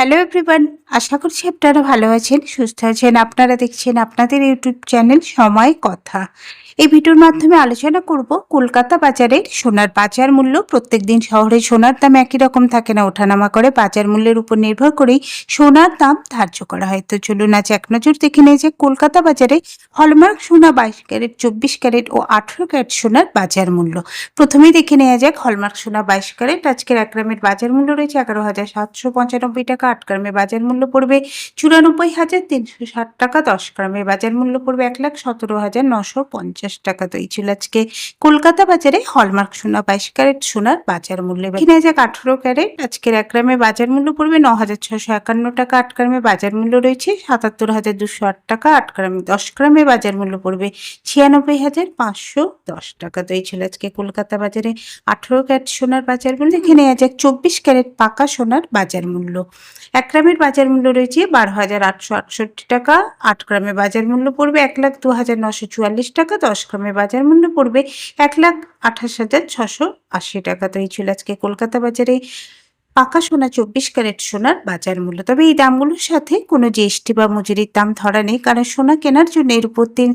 Hello everyone আশা করছি আপনারা ভালো আছেন, সুস্থ আছেন। আপনারা দেখছেন আপনাদের ইউটিউব চ্যানেল সময় কথা। এই ভিডিওর মাধ্যমে আলোচনা করব কলকাতা বাজারের সোনার বাজার মূল্য। প্রত্যেক দিন শহরে সোনার দাম একই রকম থাকে না, ওঠানামা করে বাজার মূল্যের উপর নির্ভর করেই সোনার দাম ধার্য করা হয়। তো চলুন আজ এক নজর দেখে নিয়ে যে কলকাতা বাজারে হলমার্ক সোনা বাইশ ক্যারেট, চব্বিশ ক্যারেট ও আঠেরো ক্যারেট সোনার বাজার মূল্য। প্রথমেই দেখে নেওয়া যাক হলমার্ক সোনা বাইশ ক্যারেট। আজকের এক গ্রামের বাজার মূল্য রয়েছে এগারো হাজার সাতশো পঁচানব্বই টাকা। আট গ্রামের বাজার মূল্য পড়বে চুরানব্বই হাজার তিনশো ষাট টাকা। দশ গ্রামের বাজার মূল্য পড়বে এক লাখ সতেরো হাজার নশো পঞ্চাশ টাকা তো এই ছিল। আজকে কলকাতা বাজারে হলমার্ক সোনা, বাইশ ক্যারেট সোনার বাজার মূল্য কিনে যাক আঠেরো ক্যারেট। আজকের এক গ্রামে বাজার মূল্য পড়বে ন হাজার ছশো একান্ন টাকা। আট গ্রামের বাজার মূল্য রয়েছে সাতাত্তর হাজার দুশো আট টাকা। আট গ্রামে দশ গ্রামে বাজার মূল্য পড়বে ছিয়ানব্বই হাজার পাঁচশো দশ টাকা তো এই ছিল। আজকে কলকাতা বাজারে আঠেরো ক্যারেট সোনার বাজার মূল্য। দেখে নেওয়া যাক চব্বিশ ক্যারেট পাকা সোনার বাজার মূল্য। এক গ্রামের বাজার মূল্য রয়েছে বারো হাজার আটশো আটষট্টি টাকা। আট গ্রামে বাজার মূল্য পড়বে এক লাখ দু হাজার নশো চুয়াল্লিশ টাকা। দশ গ্রামের বাজার মূল্য পড়বে এক লাখ আঠাশ হাজার ছশো আশি টাকা। তো এই ছিল আজকে কলকাতা বাজারে। পাকা সোনা চব্বিশ ক্যারেট সোনার বাজার মূল্য। তবে এই দামগুলোর সাথে কোনো জিএসটি বা মজুরির দাম ধরা নেই, কারণ সোনা কেনার জন্য এর উপর তিন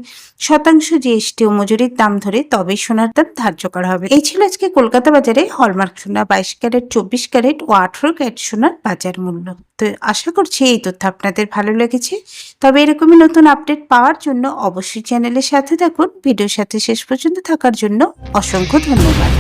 শতাংশ জিএসটি ও মজুরির দাম ধরে তবেই সোনার দাম ধার্য করা হবে। এই ছিল আজকে কলকাতা বাজারে হলমার্ক সোনা বাইশ ক্যারেট, চব্বিশ ক্যারেট ও আঠেরো ক্যারেট সোনার বাজার মূল্য। তো আশা করছি এই তথ্য আপনাদের ভালো লেগেছে। তবে এরকমই নতুন আপডেট পাওয়ার জন্য অবশ্যই চ্যানেলের সাথে থাকুন। ভিডিওর সাথে শেষ পর্যন্ত থাকার জন্য অসংখ্য ধন্যবাদ।